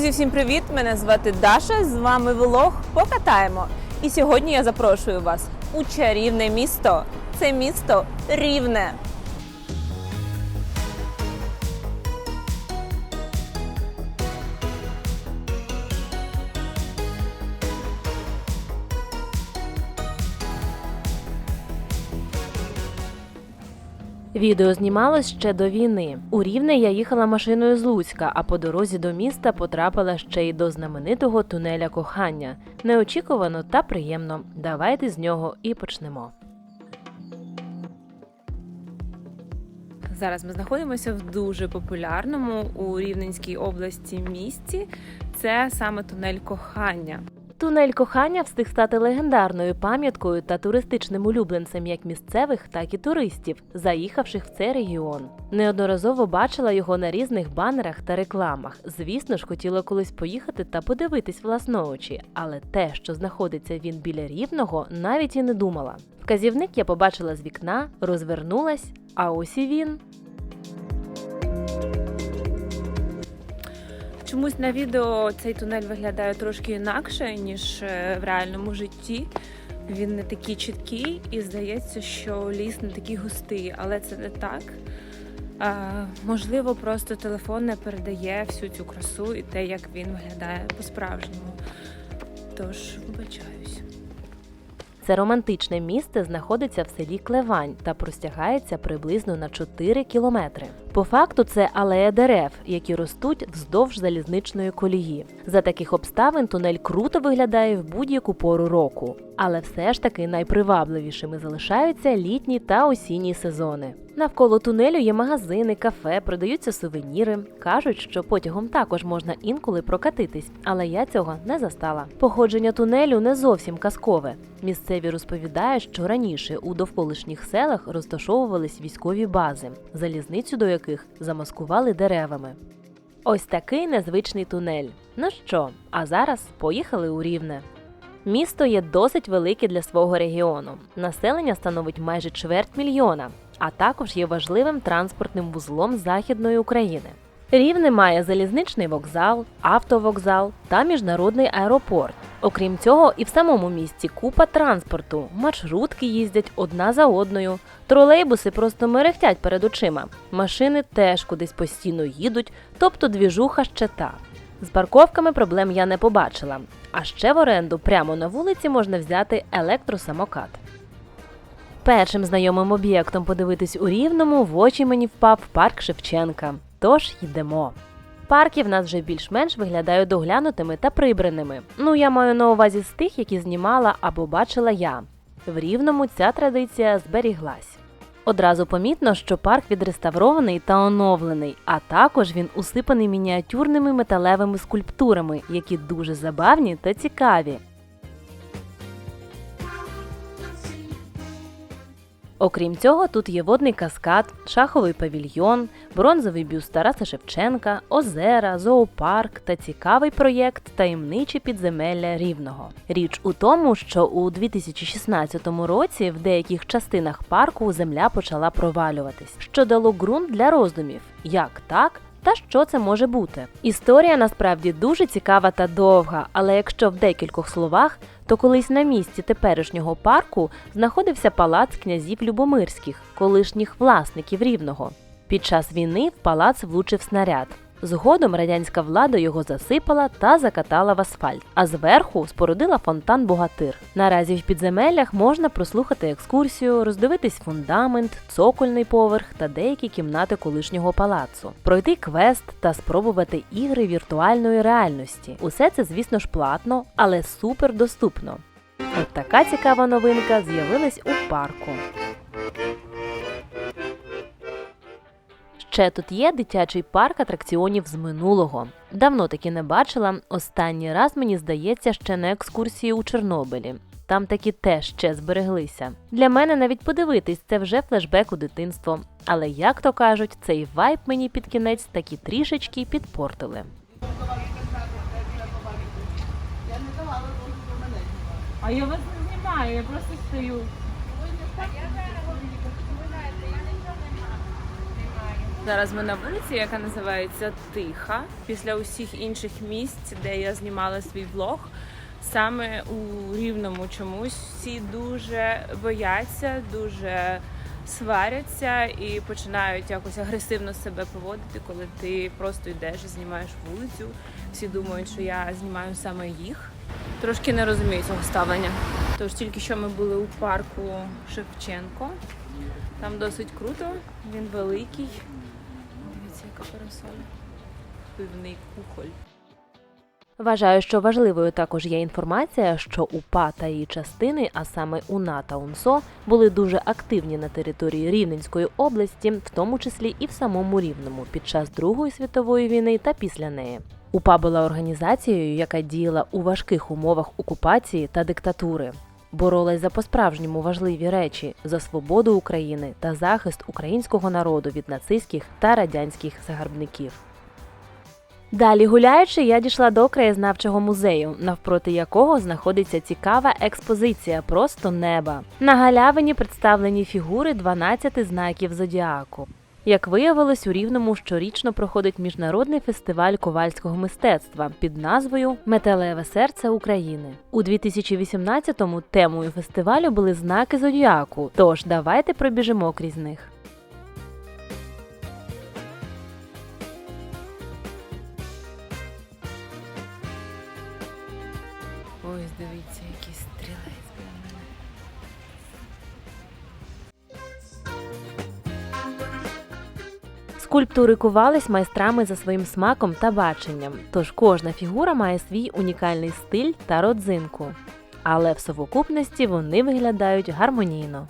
Друзі, всім привіт! Мене звати Даша. З вами влог Покатаємо. І сьогодні я запрошую вас у чарівне місто. Це місто Рівне. Відео знімалось ще до війни. У Рівне я їхала машиною з Луцька, а по дорозі до міста потрапила ще й до знаменитого тунеля кохання. Неочікувано та приємно. Давайте з нього і почнемо. Зараз ми знаходимося в дуже популярному у Рівненській області місті. Це саме тунель кохання. Тунель кохання встиг стати легендарною пам'яткою та туристичним улюбленцем як місцевих, так і туристів, заїхавших в цей регіон. Неодноразово бачила його на різних банерах та рекламах. Звісно ж, хотіла колись поїхати та подивитись власноочі, але те, що знаходиться він біля рівного, навіть і не думала. Вказівник я побачила з вікна, розвернулась, а ось і він. Чомусь на відео цей тунель виглядає трошки інакше, ніж е, в реальному житті. Він не такий чіткий і здається, що ліс не такий густий, але це не так. А, можливо, просто телефон не передає всю цю красу і те, як він виглядає по-справжньому. Тож, вибачаюсь. Це романтичне місце знаходиться в селі Клевань та простягається приблизно на 4 кілометри. По факту це алея дерев, які ростуть вздовж залізничної колії. За таких обставин тунель круто виглядає в будь-яку пору року, але все ж таки найпривабливішими залишаються літні та осінні сезони. Навколо тунелю є магазини, кафе, продаються сувеніри. Кажуть, що потягом також можна інколи прокатитись, але я цього не застала. Походження тунелю не зовсім казкове. Місцеві розповідають, що раніше у довколишніх селах розташовувались військові бази, залізницю до яких замаскували деревами. Ось такий незвичний тунель. Ну що, а зараз поїхали у Рівне. Місто є досить велике для свого регіону. Населення становить майже чверть мільйона, а також є важливим транспортним вузлом Західної України. Рівне має залізничний вокзал, автовокзал та міжнародний аеропорт. Окрім цього, і в самому місті купа транспорту, маршрутки їздять одна за одною, тролейбуси просто мерехтять перед очима. Машини теж кудись постійно їдуть, тобто двіжуха ще та. З парковками проблем я не побачила. А ще в оренду прямо на вулиці можна взяти електросамокат. Першим знайомим об'єктом подивитись у Рівному в очі мені впав парк Шевченка. Тож йдемо. Парки в нас вже більш-менш виглядають доглянутими та прибраними. Ну, я маю на увазі з тих, які знімала або бачила я. В Рівному ця традиція зберіглась. Одразу помітно, що парк відреставрований та оновлений, а також він усипаний мініатюрними металевими скульптурами, які дуже забавні та цікаві. Окрім цього, тут є водний каскад, шаховий павільйон, бронзовий бюст Тараса Шевченка, озера, зоопарк та цікавий проєкт Таємничі підземелля рівного. Річ у тому, що у 2016 році в деяких частинах парку земля почала провалюватись, що дало ґрунт для роздумів, як так. Та що це може бути? Історія насправді дуже цікава та довга, але якщо в декількох словах, то колись на місці теперішнього парку знаходився палац князів Любомирських, колишніх власників рівного. Під час війни в палац влучив снаряд. Згодом радянська влада його засипала та закатала в асфальт, а зверху спорудила фонтан Богатир. Наразі в підземеллях можна прослухати екскурсію, роздивитись фундамент, цокольний поверх та деякі кімнати колишнього палацу, пройти квест та спробувати ігри віртуальної реальності. Усе це, звісно ж, платно, але супер доступно. От така цікава новинка з'явилась у парку. Ще тут є дитячий парк атракціонів з минулого. Давно таки не бачила. Останній раз мені здається ще на екскурсії у Чорнобилі. Там такі теж ще збереглися. Для мене навіть подивитись це вже флешбек у дитинство. Але як то кажуть, цей вайб мені під кінець таки трішечки підпортили. А я вас не знімаю, я просто стою. Зараз ми на вулиці, яка називається Тиха. Після усіх інших місць, де я знімала свій влог, саме у Рівному чомусь всі дуже бояться, дуже сваряться і починають якось агресивно себе поводити, коли ти просто йдеш і знімаєш вулицю. Всі думають, що я знімаю саме їх. Трошки не розумію цього ставлення. Тож тільки що ми були у парку Шевченко. Там досить круто, він великий. Дивіться, парасоль. Пивний кухоль. Вважаю, що важливою також є інформація, що УПА та її частини, а саме УНА та УНСО, були дуже активні на території Рівненської області, в тому числі і в самому Рівному, під час Другої світової війни та після неї. УПА була організацією, яка діяла у важких умовах окупації та диктатури. Боролась за по-справжньому важливі речі за свободу України та захист українського народу від нацистських та радянських загарбників. Далі гуляючи, я дійшла до краєзнавчого музею, навпроти якого знаходиться цікава експозиція просто неба. На галявині представлені фігури 12 знаків зодіаку. Як виявилось, у Рівному щорічно проходить міжнародний фестиваль ковальського мистецтва під назвою Металеве серце України. У 2018-му темою фестивалю були знаки зодіаку. Тож давайте пробіжимо крізь них. Скульптури кувались майстрами за своїм смаком та баченням, тож кожна фігура має свій унікальний стиль та родзинку. Але в совокупності вони виглядають гармонійно.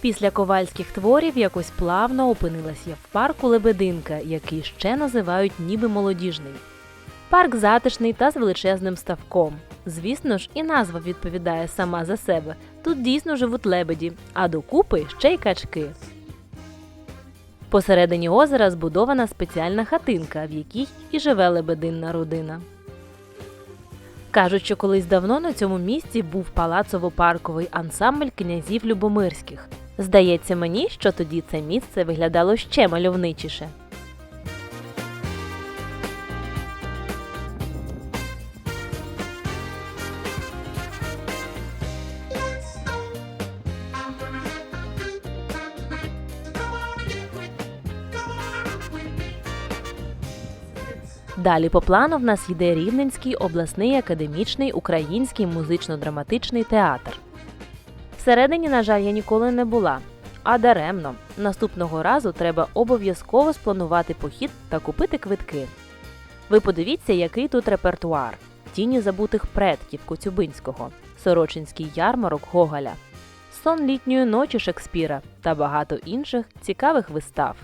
Після ковальських творів якось плавно опинилась я в парку Лебединка, який ще називають ніби молодіжний. Парк затишний та з величезним ставком. Звісно ж, і назва відповідає сама за себе. Тут дійсно живуть лебеді, а докупи ще й качки. Посередині озера збудована спеціальна хатинка, в якій і живе лебединна родина. Кажуть, що колись давно на цьому місці був палацово-парковий ансамбль князів Любомирських. Здається мені, що тоді це місце виглядало ще мальовничіше. Далі по плану в нас йде Рівненський обласний академічний український музично-драматичний театр. Всередині, на жаль, я ніколи не була. А даремно. Наступного разу треба обов'язково спланувати похід та купити квитки. Ви подивіться, який тут репертуар: тіні забутих предків Коцюбинського, Сорочинський ярмарок Гоголя, сон літньої ночі Шекспіра та багато інших цікавих вистав.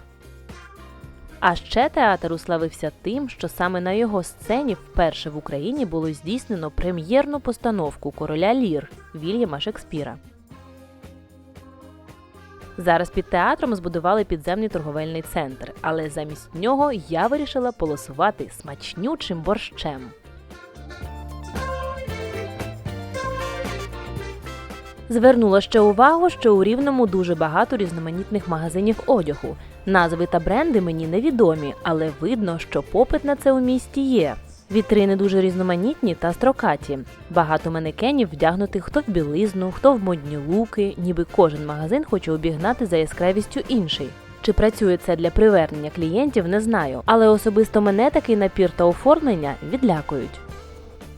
А ще театр уславився тим, що саме на його сцені вперше в Україні було здійснено прем'єрну постановку короля Лір Вільяма Шекспіра. Зараз під театром збудували підземний торговельний центр, але замість нього я вирішила полосувати смачнючим борщем. Звернула ще увагу, що у Рівному дуже багато різноманітних магазинів одягу. Назви та бренди мені невідомі, але видно, що попит на це у місті є. Вітрини дуже різноманітні та строкаті. Багато манекенів вдягнутих хто в білизну, хто в модні луки, ніби кожен магазин хоче обігнати за яскравістю інший. Чи працює це для привернення клієнтів, не знаю, але особисто мене такий напір та оформлення відлякують.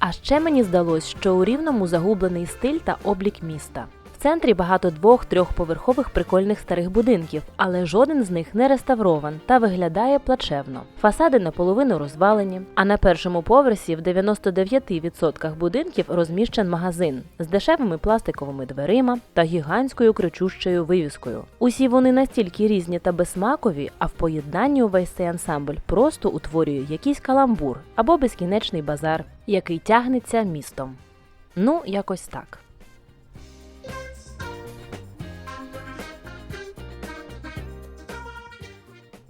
А ще мені здалось, що у рівному загублений стиль та облік міста. Центрі багато двох-трьохповерхових прикольних старих будинків, але жоден з них не реставрован та виглядає плачевно. Фасади наполовину розвалені, а на першому поверсі в 99% будинків розміщен магазин з дешевими пластиковими дверима та гігантською кричущою вивіскою. Усі вони настільки різні та безсмакові, а в поєднанні увесь цей ансамбль просто утворює якийсь каламбур або безкінечний базар, який тягнеться містом. Ну, якось так.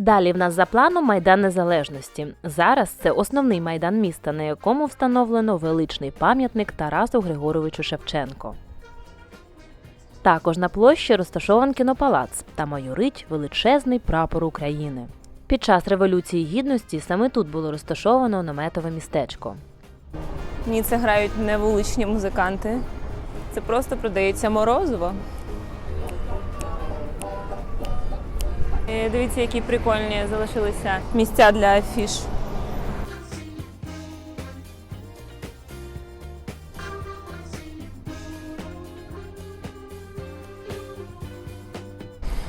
Далі в нас за планом Майдан Незалежності. Зараз це основний майдан міста, на якому встановлено величний пам'ятник Тарасу Григоровичу Шевченко. Також на площі розташований кінопалац та майорить величезний прапор України. Під час Революції Гідності саме тут було розташовано наметове містечко. Ні, це грають не вуличні музиканти. Це просто продається морозиво. І дивіться, які прикольні залишилися місця для афіш.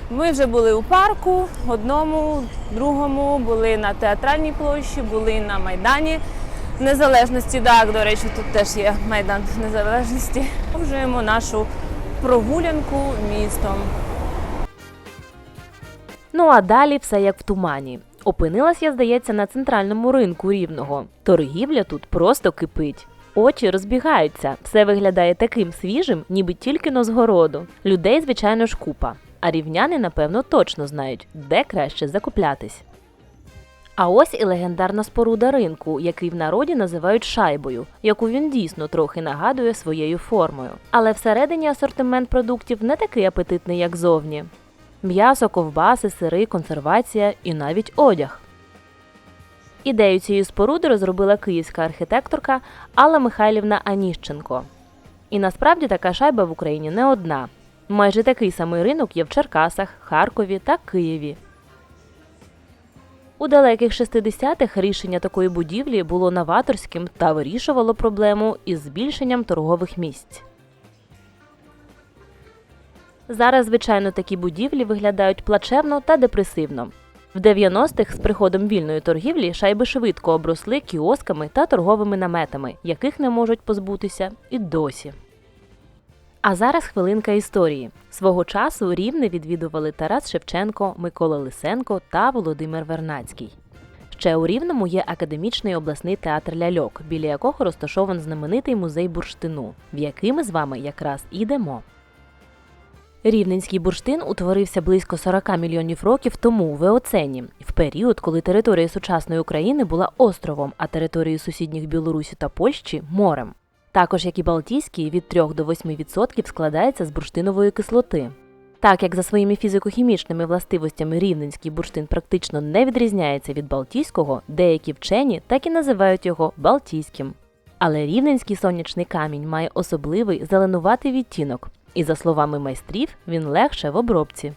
Ми вже були у парку, одному, другому, були на театральній площі, були на Майдані Незалежності. Так, до речі, тут теж є Майдан Незалежності. Продовжуємо нашу прогулянку містом. Ну а далі все як в тумані. Опинилась я, здається, на центральному ринку рівного. Торгівля тут просто кипить. Очі розбігаються, все виглядає таким свіжим, ніби тільки но з городу. Людей, звичайно ж, купа. А рівняни, напевно, точно знають, де краще закуплятись. А ось і легендарна споруда ринку, який в народі називають шайбою, яку він дійсно трохи нагадує своєю формою. Але всередині асортимент продуктів не такий апетитний, як зовні. М'ясо, ковбаси, сири, консервація і навіть одяг. Ідею цієї споруди розробила київська архітекторка Алла Михайлівна Аніщенко. І насправді така шайба в Україні не одна. Майже такий самий ринок є в Черкасах, Харкові та Києві. У далеких 60-х рішення такої будівлі було новаторським та вирішувало проблему із збільшенням торгових місць. Зараз, звичайно, такі будівлі виглядають плачевно та депресивно. В 90-х з приходом вільної торгівлі шайби швидко обросли кіосками та торговими наметами, яких не можуть позбутися і досі. А зараз хвилинка історії. Свого часу рівне відвідували Тарас Шевченко, Микола Лисенко та Володимир Вернацький. Ще у Рівному є академічний обласний театр ляльок, біля якого розташований знаменитий музей бурштину, в який ми з вами якраз ідемо. Рівненський бурштин утворився близько 40 мільйонів років тому в Еоцені, в період, коли територія сучасної України була островом, а території сусідніх Білорусі та Польщі морем. Також, як і Балтійський, від 3 до 8% складається з бурштинової кислоти. Так як за своїми фізико-хімічними властивостями рівненський бурштин практично не відрізняється від Балтійського, деякі вчені так і називають його Балтійським. Але рівненський сонячний камінь має особливий зеленуватий відтінок, і, за словами майстрів, він легше в обробці.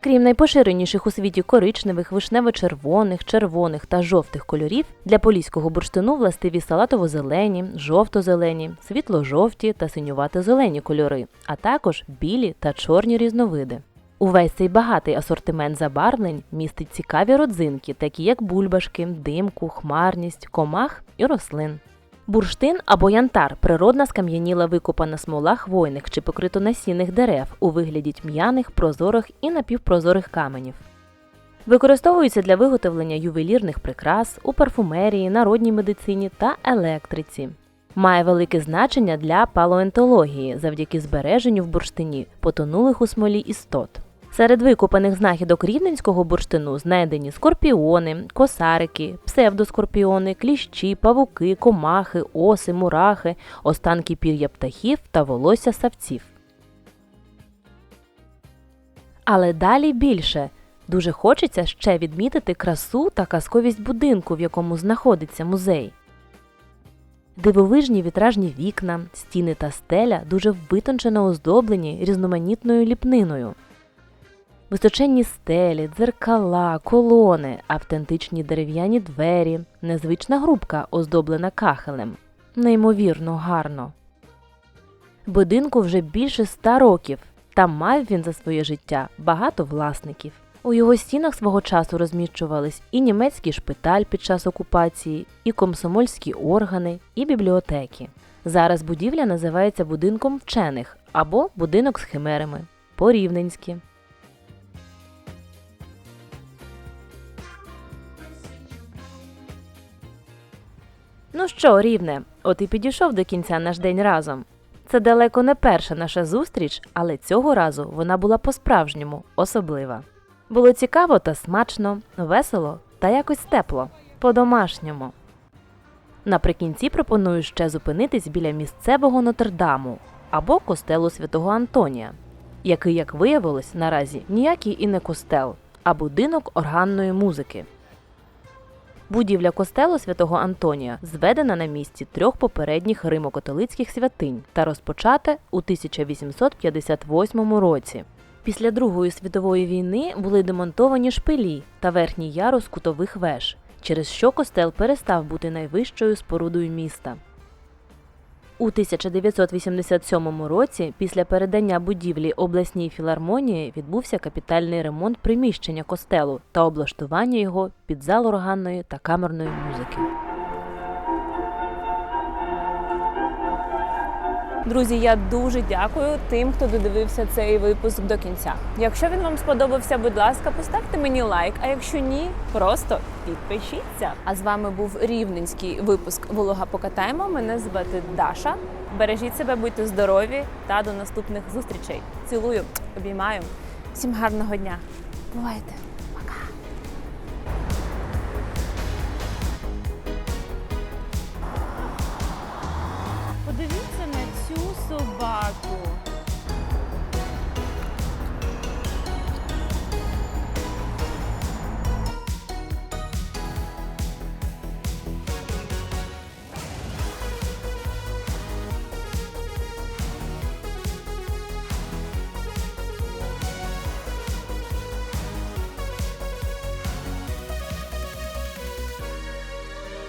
Крім найпоширеніших у світі коричневих, вишнево-червоних, червоних та жовтих кольорів, для поліського бурштину властиві салатово-зелені, жовто-зелені, світло-жовті та синювато-зелені кольори, а також білі та чорні різновиди. Увесь цей багатий асортимент забарвлень містить цікаві родзинки, такі як бульбашки, димку, хмарність, комах і рослин. Бурштин або янтар природна скам'яніла викопана смола хвойних чи покритонасінних дерев у вигляді тьмяних, прозорих і напівпрозорих каменів. Використовується для виготовлення ювелірних прикрас у парфумерії, народній медицині та електриці. Має велике значення для палеонтології завдяки збереженню в бурштині потонулих у смолі істот. Серед викопаних знахідок рівненського бурштину знайдені скорпіони, косарики, псевдоскорпіони, кліщі, павуки, комахи, оси, мурахи, останки пір'я птахів та волосся савців. Але далі більше. Дуже хочеться ще відмітити красу та казковість будинку, в якому знаходиться музей. Дивовижні вітражні вікна, стіни та стеля дуже витончено оздоблені різноманітною ліпниною. Височенні стелі, дзеркала, колони, автентичні дерев'яні двері, незвична грубка, оздоблена кахелем. Неймовірно гарно. Будинку вже більше ста років, та мав він за своє життя багато власників. У його стінах свого часу розміщувались і німецький шпиталь під час окупації, і комсомольські органи, і бібліотеки. Зараз будівля називається будинком вчених або будинок з химерами по-рівненськи. Що, рівне, от і підійшов до кінця наш день разом. Це далеко не перша наша зустріч, але цього разу вона була по-справжньому особлива. Було цікаво та смачно, весело та якось тепло, по-домашньому. Наприкінці пропоную ще зупинитись біля місцевого Нотрдаму або костелу святого Антонія, який, як виявилось, наразі ніякий і не костел, а будинок органної музики. Будівля костелу святого Антонія зведена на місці трьох попередніх римокатолицьких святинь та розпочата у 1858 році. Після Другої світової війни були демонтовані шпилі та верхній ярус кутових веж, через що костел перестав бути найвищою спорудою міста. У 1987 році, після передання будівлі обласній філармонії, відбувся капітальний ремонт приміщення костелу та облаштування його під зал органної та камерної музики. Друзі, я дуже дякую тим, хто додивився цей випуск до кінця. Якщо він вам сподобався, будь ласка, поставте мені лайк. А якщо ні, просто підпишіться. А з вами був рівненський випуск Волога Покатаємо. Мене звати Даша. Бережіть себе, будьте здорові та до наступних зустрічей. Цілую, обіймаю. Всім гарного дня. Бувайте!